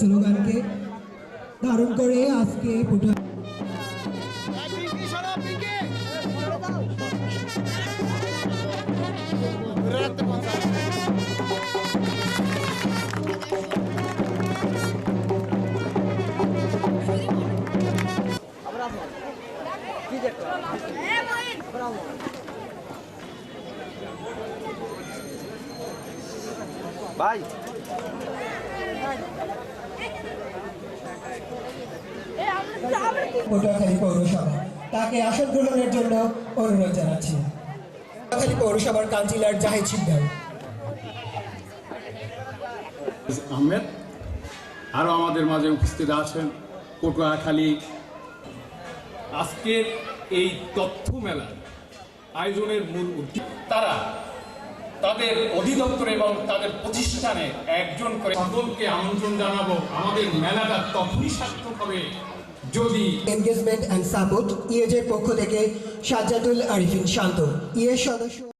স্লোগানকে ধারণ করে আজকে Bhutan Rata Gonzalez. Bravo. Bravo. Vai. Vai. Vou dar aquele coroa chamar. তাকে আসন গ্রহণের জন্য অনুরোধ জানাচ্ছি। পৌরসভার কাউন্সিলর জাহিদ সিকদার আহমেদ আরও আমাদের মাঝে উপস্থিত আছেন পটুয়াখালী। আজকের এই তথ্য মেলা আয়োজনের মূল উদ্দেশ্য, তারা তাদের অধিদপ্তর এবং তাদের প্রতিষ্ঠানে একজন করে সকলকে আমন্ত্রণ জানাব। আমাদের মেলাটা তখনই সার্থক হবে যদি এনগেজমেন্ট অ্যান্ড সাপোর্ট ইয়েজের পক্ষ থেকে সাজ্জাদুল আরিফিন শান্ত। ইয়ের সদস্য